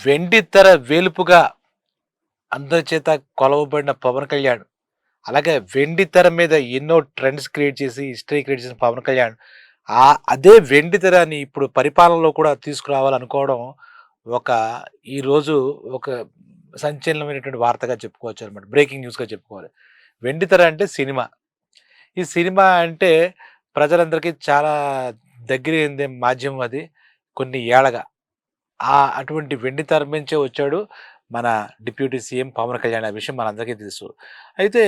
వెండి తెర వేలుపుగా అందరి చేత కొలవబడిన పవన్ కళ్యాణ్ అలాగే వెండి తెర మీద ఎన్నో ట్రెండ్స్ క్రియేట్ చేసి హిస్టరీ క్రియేట్ చేసిన పవన్ కళ్యాణ్ ఆ అదే వెండి తెరని ఇప్పుడు పరిపాలనలో కూడా తీసుకురావాలనుకోవడం ఒక ఈరోజు ఒక సంచలనమైనటువంటి వార్తగా చెప్పుకోవచ్చు అనమాట బ్రేకింగ్ న్యూస్గా చెప్పుకోవాలి. వెండి తెర అంటే సినిమా. ఈ సినిమా అంటే ప్రజలందరికీ చాలా దగ్గర మాధ్యమం అది కొన్ని ఏళ్ళగా ఆ అటువంటి వెండి తెర నుంచే వచ్చాడు మన డిప్యూటీ సీఎం పవన్ కళ్యాణ్ ఆ విషయం మనందరికీ తెలుసు. అయితే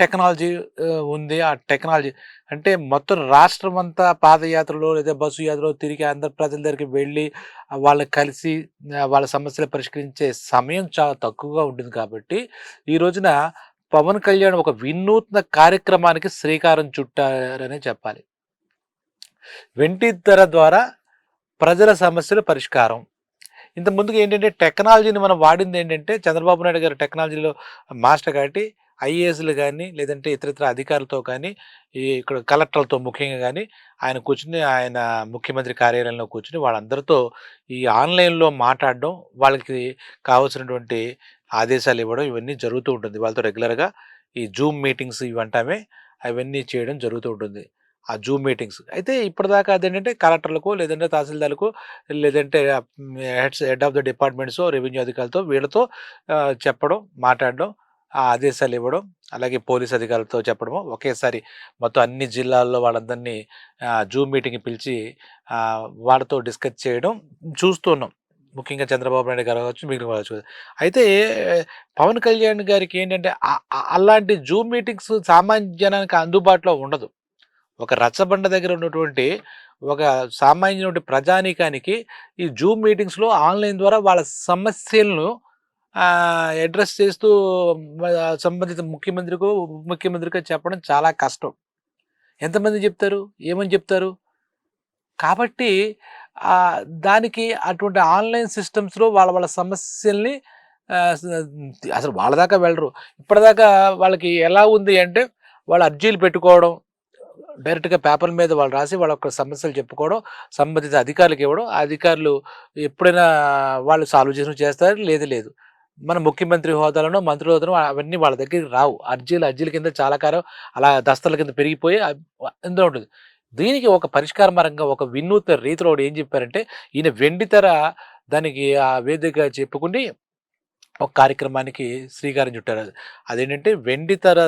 టెక్నాలజీ ఉంది. ఆ టెక్నాలజీ అంటే మొత్తం రాష్ట్రం అంతా పాదయాత్రలో లేదా బస్సు యాత్రలో తిరిగి అందరి ప్రజల దగ్గరికి వెళ్ళి వాళ్ళు కలిసి వాళ్ళ సమస్యలు పరిష్కరించే సమయం చాలా తక్కువగా ఉంటుంది కాబట్టి ఈ రోజున పవన్ కళ్యాణ్ ఒక వినూత్న కార్యక్రమానికి శ్రీకారం చుట్టారనే చెప్పాలి. వెంటి ధర ద్వారా ప్రజల సమస్యల పరిష్కారం. ఇంత ముందుకు ఏంటంటే టెక్నాలజీని మనం వాడింది ఏంటంటే చంద్రబాబు నాయుడు గారు టెక్నాలజీలో మాస్టర్ కాబట్టి ఐఏఎస్లు కానీ లేదంటే ఇతరితర అధికారులతో కానీ ఈ ఇక్కడ కలెక్టర్లతో ముఖ్యంగా కానీ ఆయన కూర్చుని ఆయన ముఖ్యమంత్రి కార్యాలయంలో కూర్చుని వాళ్ళందరితో ఈ ఆన్లైన్లో మాట్లాడడం వాళ్ళకి కావాల్సినటువంటి ఆదేశాలు ఇవ్వడం ఇవన్నీ జరుగుతూ ఉంటుంది. వాళ్ళతో రెగ్యులర్గా ఈ జూమ్ మీటింగ్స్ ఇవంటామే అవన్నీ చేయడం జరుగుతూ ఉంటుంది. ఆ జూమ్ మీటింగ్స్. అయితే ఇప్పటిదాకా అదేంటంటే కలెక్టర్లకు లేదంటే తహసీల్దార్లకు లేదంటే heads head of the departments revenue అధికారులతో వీళ్ళతో చెప్పడం మాట్లాడడం ఆ ఆదేశాలు ఇవ్వడం అలాగే పోలీస్ అధికారులతో చెప్పడము ఒకేసారి మొత్తం అన్ని జిల్లాల్లో వాళ్ళందరినీ జూమ్ మీటింగ్ పిలిచి వాళ్ళతో డిస్కస్ చేయడం చూస్తున్నాం ముఖ్యంగా చంద్రబాబు నాయుడు గారు కావచ్చు మిగిలిన కావచ్చు. అయితే పవన్ కళ్యాణ్ గారికి ఏంటంటే అలాంటి జూమ్ మీటింగ్స్ సామాన్య జనానికి అందుబాటులో ఉండదు. ఒక రచ్చబండ దగ్గర ఉన్నటువంటి ఒక సామాన్యటువంటి ప్రజానీకానికి ఈ జూమ్ మీటింగ్స్లో ఆన్లైన్ ద్వారా వాళ్ళ సమస్యలను అడ్రస్ చేస్తూ సంబంధిత ముఖ్యమంత్రికో ముఖ్యమంత్రికో చెప్పడం చాలా కష్టం. ఎంతమంది చెప్తారు? ఏమని చెప్తారు? కాబట్టి దానికి అటువంటి ఆన్లైన్ సిస్టమ్స్లో వాళ్ళ వాళ్ళ సమస్యల్ని అసలు వాళ్ళ దాకా వెళ్ళరు. ఇప్పటిదాకా వాళ్ళకి ఎలా ఉంది అంటే వాళ్ళు అర్జీలు పెట్టుకోవడం డైరెక్ట్గా పేపర్ మీద వాళ్ళు రాసి వాళ్ళ యొక్క సమస్యలు చెప్పుకోవడం సంబంధిత అధికారులకు ఇవ్వడం ఆ అధికారులు ఎప్పుడైనా వాళ్ళు సాల్వ్ చేసిన చేస్తారు లేదు లేదు. మన ముఖ్యమంత్రి హోదాలను మంత్రి హోదాలను అవన్నీ వాళ్ళ దగ్గరికి రావు. అర్జీలు అర్జీల కింద చాలా కారం అలా దస్తల కింద పెరిగిపోయి ఎందులో ఉంటుంది. దీనికి ఒక పరిష్కార మార్గంగా ఒక వినూత్న రీతిలో ఏం చెప్పారంటే ఈయన వెండితెర దానికి ఆ వేదిక చెప్పుకుని ఒక కార్యక్రమానికి శ్రీకారం చుట్టారు. అదేంటంటే వెండితెర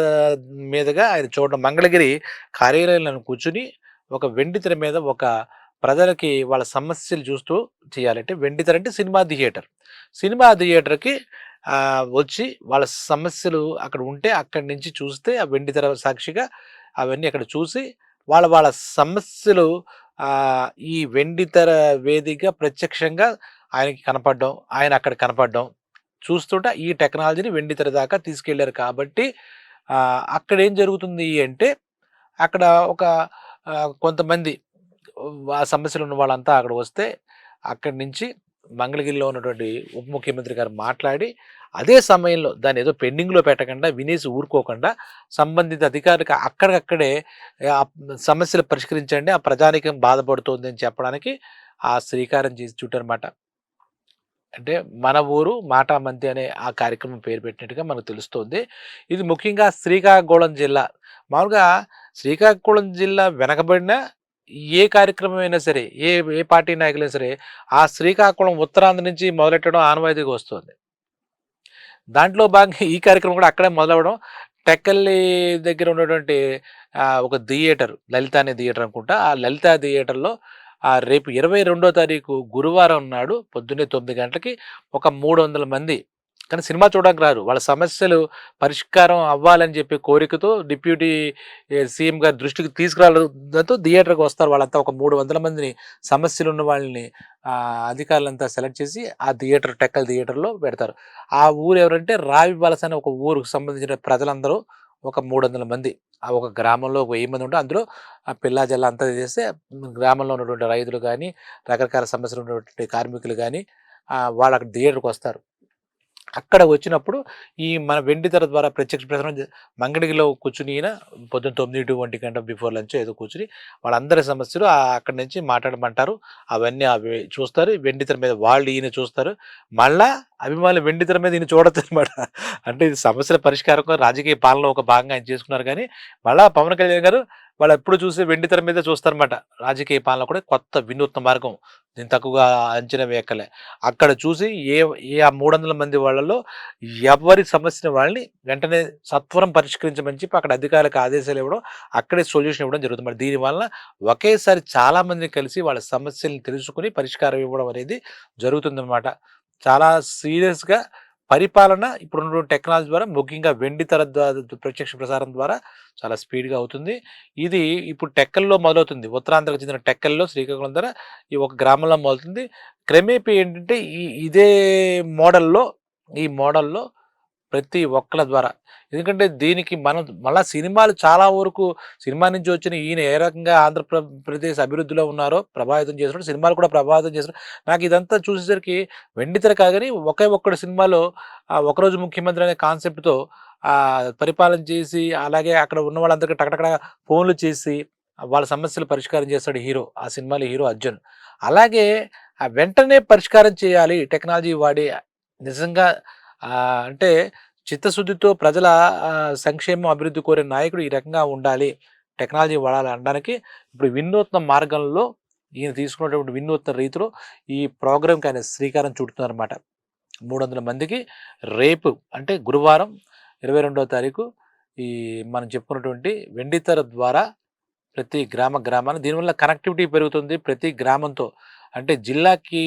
మీదుగా ఆయన చూడడం మంగళగిరి కార్యాలయంలో కూర్చుని ఒక వెండితెర మీద ఒక ప్రజలకి వాళ్ళ సమస్యలు చూస్తూ చేయాలంటే వెండితెర అంటే సినిమా థియేటర్. సినిమా థియేటర్కి వచ్చి వాళ్ళ సమస్యలు అక్కడ ఉంటే అక్కడి నుంచి చూస్తే ఆ వెండితెర సాక్షిగా అవన్నీ అక్కడ చూసి వాళ్ళ వాళ్ళ సమస్యలు ఈ ఈ వెండితెర వేదిక ప్రత్యక్షంగా ఆయనకి కనపడడం ఆయన అక్కడ కనపడడం చూస్తుంటే ఈ టెక్నాలజీని వెండితెర దాకా తీసుకెళ్ళారు కాబట్టి అక్కడ ఏం జరుగుతుంది అంటే అక్కడ ఒక కొంతమంది ఆ సమస్యలు ఉన్న వాళ్ళంతా అక్కడ వస్తే అక్కడి నుంచి మంగళగిరిలో ఉన్నటువంటి ఉప ముఖ్యమంత్రి గారు మాట్లాడి అదే సమయంలో దాన్ని ఏదో పెండింగ్లో పెట్టకుండా వినేసి ఊరుకోకుండా సంబంధిత అధికారులకు అక్కడికక్కడే ఆ సమస్యలు పరిష్కరించండి ఆ ప్రజానికం బాధపడుతోంది అని చెప్పడానికి ఆ శ్రీకారం చేసి చుట్టనమాట అంటే మన ఊరు మాటామంతి అనే ఆ కార్యక్రమం పేరు పెట్టినట్టుగా మనకు తెలుస్తోంది. ఇది ముఖ్యంగా శ్రీకాకుళం జిల్లా. మామూలుగా శ్రీకాకుళం జిల్లా వెనకబడిన ఏ కార్యక్రమం అయినా సరే ఏ ఏ పార్టీ నాయకులైనా సరే ఆ శ్రీకాకుళం ఉత్తరాంధ్ర నుంచి మొదలెట్టడం ఆనవాయితీగా వస్తుంది. దాంట్లో భాగంగా ఈ కార్యక్రమం కూడా అక్కడే మొదలవడం టెక్కల్లి దగ్గర ఉన్నటువంటి ఒక థియేటర్ లలిత అనే థియేటర్ అనుకుంటా. ఆ లలిత థియేటర్లో ఆ రేపు ఇరవై రెండో తారీఖు గురువారం నాడు పొద్దున్నే తొమ్మిది గంటలకి ఒక మూడు వందల మంది కానీ సినిమా చూడడానికి రారు. వాళ్ళ సమస్యలు పరిష్కారం అవ్వాలని చెప్పి కోరికతో డిప్యూటీ సీఎం గారి దృష్టికి తీసుకురావడంతో థియేటర్కి వస్తారు. వాళ్ళంతా ఒక మూడు వందల మందిని సమస్యలు ఉన్న వాళ్ళని అధికారులంతా సెలెక్ట్ చేసి ఆ థియేటర్ టెక్కల్ థియేటర్లో పెడతారు. ఆ ఊరు ఎవరంటే రావి వలస అనే ఒక ఊరుకు సంబంధించిన ప్రజలందరూ. ఒక మూడు వందల మంది. ఆ ఒక గ్రామంలో ఒక వెయ్యి మంది ఉంటే అందులో ఆ పిల్లా జల్ల అంతా చేస్తే గ్రామంలో ఉన్నటువంటి రైతులు కానీ రకరకాల సమస్యలు ఉన్నటువంటి కార్మికులు కానీ వాళ్ళ థియేటర్కి వస్తారు అక్కడ వచ్చినప్పుడు ఈ మన వెండితెర ద్వారా ప్రత్యక్ష ప్రసారం మంగడిగిలో కూర్చుని ఈయన పొద్దున్న తొమ్మిది టు ఒంటి గంట బిఫోర్ లంచ్ ఏదో కూర్చుని వాళ్ళందరి సమస్యలు అక్కడి నుంచి మాట్లాడమంటారు. అవన్నీ అవి చూస్తారు. వెండితెర మీద వాళ్ళు ఈయన చూస్తారు. మళ్ళా అభిమానులు వెండితెర మీద ఈయన చూడొచ్చు అనమాట అంటే ఇది సమస్యల పరిష్కారం రాజకీయ పాలన ఒక భాగంగా ఆయన చేసుకున్నారు కానీ మళ్ళా పవన్ కళ్యాణ్ గారు వాళ్ళు ఎప్పుడు చూసి వెండితెర మీద చూస్తారన్నమాట. రాజకీయ పాలన కూడా కొత్త వినూత్న మార్గం. నేను తక్కువగా అంచనా వేయక్కలే అక్కడ చూసి ఏ ఏ ఆ మూడు వందల మంది వాళ్ళలో ఎవరి సమస్యని వాళ్ళని వెంటనే సత్వరం పరిష్కరించమని చెప్పి అక్కడ అధికారులకు ఆదేశాలు ఇవ్వడం అక్కడే సొల్యూషన్ ఇవ్వడం జరుగుతుంది. మరి దీనివల్ల ఒకేసారి చాలామంది కలిసి వాళ్ళ సమస్యలను తెలుసుకుని పరిష్కారం ఇవ్వడం అనేది జరుగుతుందన్నమాట. చాలా సీరియస్గా పరిపాలన ఇప్పుడున్న టెక్నాలజీ ద్వారా ముఖ్యంగా వెండి తర ప్రత్యక్ష ప్రసారం ద్వారా చాలా స్పీడ్గా అవుతుంది. ఇది ఇప్పుడు టెక్కల్లో మొదలవుతుంది. ఉత్తరాంధ్రకు చెందిన టెక్కల్లో శ్రీకాకుళం ద్వారా ఈ ఒక గ్రామంలో మొదలవుతుంది. క్రమేపీ ఏంటంటే ఈ ఇదే మోడల్లో ఈ మోడల్లో ప్రతి ఒక్కల ద్వారా. ఎందుకంటే దీనికి మనం మళ్ళీ సినిమాలు చాలా వరకు సినిమా నుంచి వచ్చిన ఈయన ఏ రకంగా ఆంధ్రప్రదేశ్ అభివృద్ధిలో ఉన్నారో ప్రభావితం చేసినట్టు సినిమాలు కూడా ప్రభావితం చేసినట్టు నాకు ఇదంతా చూసేసరికి వెండితెర కాగానే ఒకే ఒక్కడు సినిమాలో ఒకరోజు ముఖ్యమంత్రి అనే కాన్సెప్ట్తో పరిపాలన చేసి అలాగే అక్కడ ఉన్న వాళ్ళందరికీ టకటకడ ఫోన్లు చేసి వాళ్ళ సమస్యలు పరిష్కారం చేస్తాడు హీరో ఆ సినిమాలో హీరో అర్జున్. అలాగే వెంటనే పరిష్కారం చేయాలి టెక్నాలజీ వాడి నిజంగా అంటే చిత్తశుద్ధితో ప్రజల సంక్షేమం అభివృద్ధి కోరే నాయకుడు ఈ రకంగా ఉండాలి టెక్నాలజీ వాడాలి అనడానికి ఇప్పుడు వినూత్న మార్గంలో ఈయన తీసుకున్నటువంటి వినూత్న రీతిలో ఈ ప్రోగ్రాంకి ఆయన శ్రీకారం చుడుతున్నారన్నమాట. మూడు వందల మందికి రేపు అంటే గురువారం ఇరవై రెండవ తారీఖు ఈ మనం చెప్పుకున్నటువంటి వెండితెర ద్వారా ప్రతి గ్రామ గ్రామాన్ని దీనివల్ల కనెక్టివిటీ పెరుగుతుంది. ప్రతి గ్రామంతో అంటే జిల్లాకి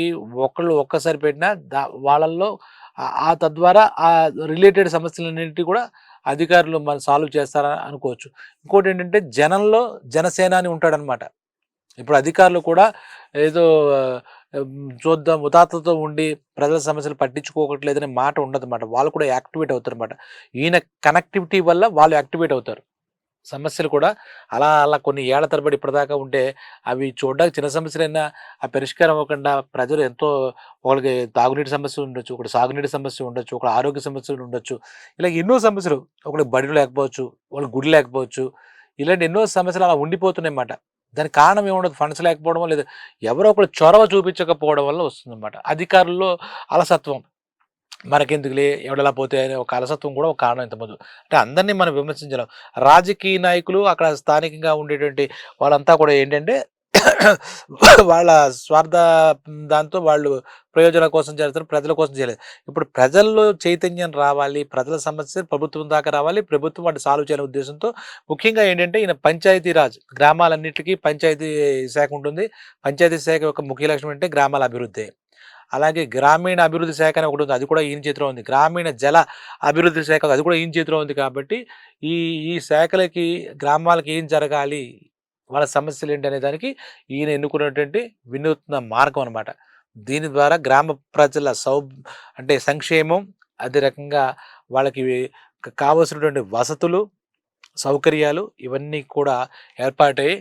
ఒకళ్ళు ఒక్కసారి పెట్టినా దా వాళ్ళల్లో ఆ- తద్వారా ఆ రిలేటెడ్ సమస్యలన్నింటినీ కూడా అధికారులు మనం సాల్వ్ చేస్తారని అనుకోవచ్చు. ఇంకోటి ఏంటంటే జనంలో జనసేన అని ఉంటాడనమాట. ఇప్పుడు అధికారులు కూడా ఏదో చూద్దాం ఉదాత్తతో ఉండి ప్రజల సమస్యలు పట్టించుకోకట్లేదనే మాట ఉండదన్నమాట. వాళ్ళు కూడా యాక్టివేట్ అవుతారు అనమాట ఈయన కనెక్టివిటీ వల్ల వాళ్ళు యాక్టివేట్ అవుతారు. సమస్యలు కూడా అలా అలా కొన్ని ఏళ్ళ తరబడి ఇప్పటిదాకా ఉంటే అవి చూడడానికి చిన్న సమస్యలైనా ఆ పరిష్కారం అవ్వకుండా ప్రజలు ఎంతో ఒకరికి తాగునీటి సమస్య ఉండొచ్చు ఒకటి సాగునీటి సమస్య ఉండొచ్చు ఒక ఆరోగ్య సమస్యలు ఉండొచ్చు ఇలా ఎన్నో సమస్యలు ఒకటి బడి లేకపోవచ్చు వాళ్ళకి గుడి లేకపోవచ్చు ఇలాంటి ఎన్నో సమస్యలు అలా ఉండిపోతున్నాయి అన్నమాట. దానికి కారణం ఏముండదు ఫండ్స్ లేకపోవడం లేదా ఎవరో ఒకరు చొరవ చూపించకపోవడం వల్ల వస్తుందన్నమాట. అధికారుల్లో అలసత్వం. మనకెందుకులే? ఎవడలా పోతే అనే ఒక అలసత్వం కూడా ఒక కారణం ఇంతమంది అంటే అందరినీ మనం విమర్శించలేం. రాజకీయ నాయకులు అక్కడ స్థానికంగా ఉండేటువంటి వాళ్ళంతా కూడా ఏంటంటే వాళ్ళ స్వార్థ దాంతో వాళ్ళు ప్రయోజనం కోసం చేస్తారు ప్రజల కోసం చేయలేదు. ఇప్పుడు ప్రజల్లో చైతన్యం రావాలి ప్రజల సమస్య ప్రభుత్వం దాకా రావాలి ప్రభుత్వం వాటి సాల్వ్ చేయాలనే ఉద్దేశంతో ముఖ్యంగా ఏంటంటే ఈయన పంచాయతీరాజ్ గ్రామాలన్నింటికీ పంచాయతీ శాఖ ఉంటుంది. పంచాయతీ శాఖ యొక్క ముఖ్య లక్ష్యం అంటే గ్రామాల అభివృద్ధి. అలాగే గ్రామీణ అభివృద్ధి శాఖ అని ఒకటి ఉంది. అది కూడా ఈయన చేతిలో ఉంది. గ్రామీణ జల అభివృద్ధి శాఖ అది కూడా ఈయన చేతిలో ఉంది కాబట్టి ఈ ఈ శాఖలకి గ్రామాలకి ఏం జరగాలి వాళ్ళ సమస్యలు ఏంటి అనే దానికి ఈయన ఎన్నుకున్నటువంటి వినూత్న మార్గం అనమాట దీని ద్వారా గ్రామ ప్రజల సౌ అంటే సంక్షేమం అదే రకంగా వాళ్ళకి కావలసినటువంటి వసతులు సౌకర్యాలు ఇవన్నీ కూడా ఏర్పాటై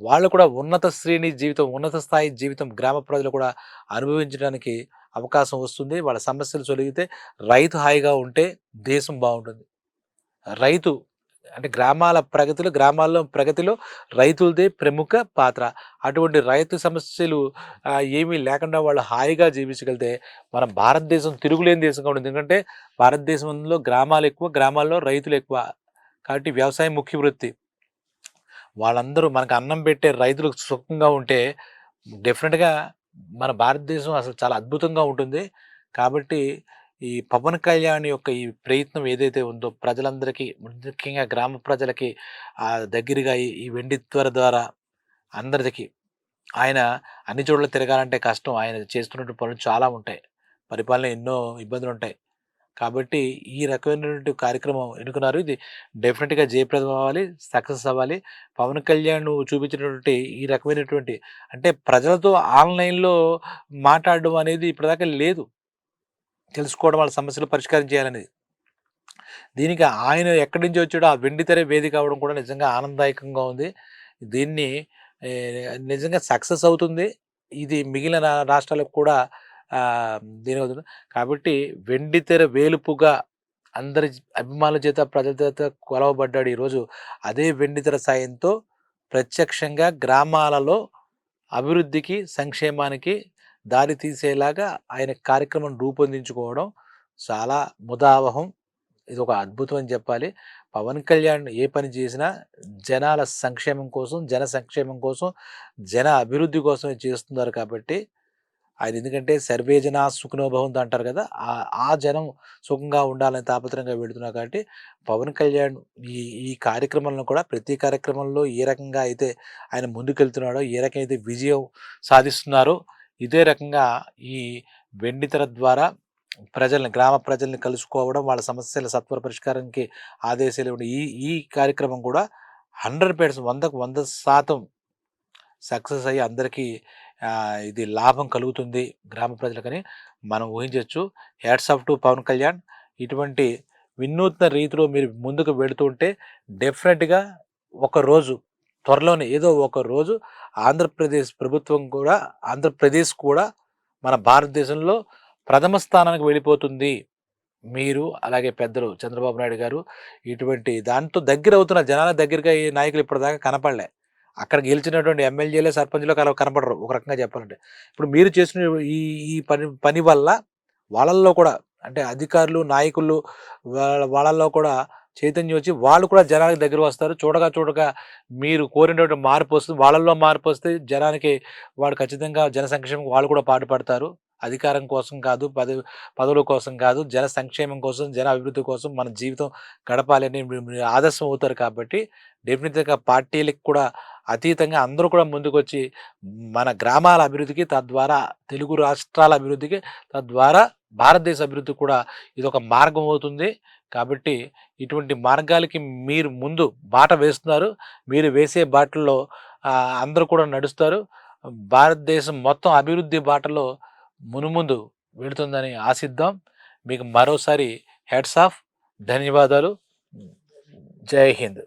వాళ్ళు కూడా ఉన్నత శ్రేణి జీవితం ఉన్నత స్థాయి జీవితం గ్రామ ప్రజలు కూడా అనుభవించడానికి అవకాశం వస్తుంది. వాళ్ళ సమస్యలు తొలగితే రైతు హాయిగా ఉంటే దేశం బాగుంటుంది. రైతు అంటే గ్రామాల ప్రగతిలో గ్రామాల్లో ప్రగతిలో రైతులదే ప్రముఖ పాత్ర. అటువంటి రైతు సమస్యలు ఏమీ లేకుండా వాళ్ళు హాయిగా జీవించగలిగితే మన భారతదేశం తిరుగులేని దేశంగా ఉంటుంది. ఎందుకంటే భారతదేశంలో గ్రామాలు ఎక్కువ గ్రామాల్లో రైతులు ఎక్కువ. కాబట్టి వ్యవసాయం ముఖ్య వృత్తి. వాళ్ళందరూ మనకు అన్నం పెట్టే రైతులు సుఖంగా ఉంటే డెఫినెట్గా మన భారతదేశం అసలు చాలా అద్భుతంగా ఉంటుంది. కాబట్టి ఈ పవన్ కళ్యాణ్ యొక్క ఈ ప్రయత్నం ఏదైతే ఉందో ప్రజలందరికీ ముఖ్యంగా గ్రామ ప్రజలకి ఆ దగ్గరగా ఈ ఈ వెండి త్వర ద్వారా అందరికీ ఆయన అన్ని చోట్ల తిరగాలంటే కష్టం. ఆయన చేస్తున్నటువంటి పనులు చాలా ఉంటాయి. పరిపాలన ఎన్నో ఇబ్బందులు ఉంటాయి. కాబట్టి ఈ రకమైనటువంటి కార్యక్రమం ఎన్నుకున్నారు. ఇది డెఫినెట్గా జయప్రదం అవ్వాలి సక్సెస్ అవ్వాలి. పవన్ కళ్యాణ్ చూపించినటువంటి ఈ రకమైనటువంటి అంటే ప్రజలతో ఆన్లైన్లో మాట్లాడడం అనేది ఇప్పటిదాకా లేదు. తెలుసుకోవడం వాళ్ళ సమస్యలు పరిష్కారం చేయాలనేది దీనికి ఆయన ఎక్కడి నుంచి వచ్చాడో ఆ వెండితెర వేదిక కావడం కూడా నిజంగా ఆనందదాయకంగా ఉంది. దీన్ని నిజంగా సక్సెస్ అవుతుంది. ఇది మిగిలిన రాష్ట్రాలకు కూడా దీని కాబట్టి వెండితెర వేలుపుగా అందరి అభిమానుల చేత ప్రజల చేత కొలవబడ్డాడు ఈరోజు. అదే వెండితెర సాయంతో ప్రత్యక్షంగా గ్రామాలలో అభివృద్ధికి సంక్షేమానికి దారి తీసేలాగా ఆయన కార్యక్రమం రూపొందించుకోవడం చాలా ముదావహం. ఇది ఒక అద్భుతం అని చెప్పాలి. పవన్ కళ్యాణ్ ఏ పని చేసినా జనాల సంక్షేమం కోసం జన సంక్షేమం కోసం జన అభివృద్ధి కోసమే చేస్తున్నారు కాబట్టి ఆయన ఎందుకంటే సర్వే జన సుఖనోభవంతో అంటారు కదా ఆ జనం సుఖంగా ఉండాలని తాపత్రంగా వెళుతున్నారు కాబట్టి పవన్ కళ్యాణ్ ఈ ఈ కార్యక్రమంలో కూడా ప్రతి కార్యక్రమంలో ఏ రకంగా అయితే ఆయన ముందుకెళ్తున్నాడో ఏ రకంగా అయితే విజయం సాధిస్తున్నారో ఇదే రకంగా ఈ వెండితెర ద్వారా ప్రజల్ని గ్రామ ప్రజల్ని కలుసుకోవడం వాళ్ళ సమస్యల సత్వర పరిష్కారానికి ఆదేశాలు ఇవ్వడం ఈ ఈ కార్యక్రమం కూడా హండ్రెడ్ పర్సెంట్ వందకు వంద శాతం సక్సెస్ అయ్యి అందరికీ ఇది లాభం కలుగుతుంది గ్రామ ప్రజలకని మనం ఊహించవచ్చు hats off to Pawan Kalyan. ఇటువంటి వినూత్న రీతిలో మీరు ముందుకు వెళుతుంటే డెఫినెట్గా ఒక రోజు త్వరలోనే ఏదో ఒక రోజు ఆంధ్రప్రదేశ్ ప్రభుత్వం కూడా ఆంధ్రప్రదేశ్ కూడా మన భారతదేశంలో ప్రథమ స్థానానికి వెళ్ళిపోతుంది. మీరు అలాగే పెద్దలు చంద్రబాబు నాయుడు గారు ఇటువంటి దాంతో దగ్గర అవుతున్న జనాల దగ్గరగా ఈ నాయకులు ఇప్పటిదాకా కనపడలే. అక్కడ గెలిచినటువంటి ఎమ్మెల్యేలే సర్పంచ్లో కనపడరు. ఒక రకంగా చెప్పాలంటే. ఇప్పుడు మీరు చేసిన ఈ ఈ పని పని వల్ల వాళ్ళల్లో కూడా అంటే అధికారులు నాయకులు వాళ్ళ వాళ్ళల్లో కూడా చైతన్యం వచ్చి వాళ్ళు కూడా జనానికి దగ్గర వస్తారు. చూడగా చూడగా మీరు కోరినటువంటి మార్పు వస్తుంది. వాళ్ళల్లో మార్పు వస్తే జనానికి వాడు ఖచ్చితంగా జన సంక్షేమం వాళ్ళు కూడా పాటుపడతారు అధికారం కోసం కాదు పదవి పదవుల కోసం కాదు జన సంక్షేమం కోసం జన అభివృద్ధి కోసం మన జీవితం గడపాలని ఆదర్శం అవుతారు కాబట్టి డెఫినెట్గా పార్టీలకు కూడా అతీతంగా అందరూ కూడా ముందుకొచ్చి మన గ్రామాల అభివృద్ధికి తద్వారా తెలుగు రాష్ట్రాల అభివృద్ధికి తద్వారా భారతదేశ అభివృద్ధి కూడా ఇది ఒక మార్గం అవుతుంది. కాబట్టి ఇటువంటి మార్గాలకి మీరు ముందు బాట వేస్తున్నారు. మీరు వేసే బాటల్లో అందరూ కూడా నడుస్తారు. భారతదేశం మొత్తం అభివృద్ధి బాటలో మునుముందు వెళుతుందని ఆశిద్దాం. మీకు మరోసారి హెడ్స్ ఆఫ్ ధన్యవాదాలు. జై హింద్.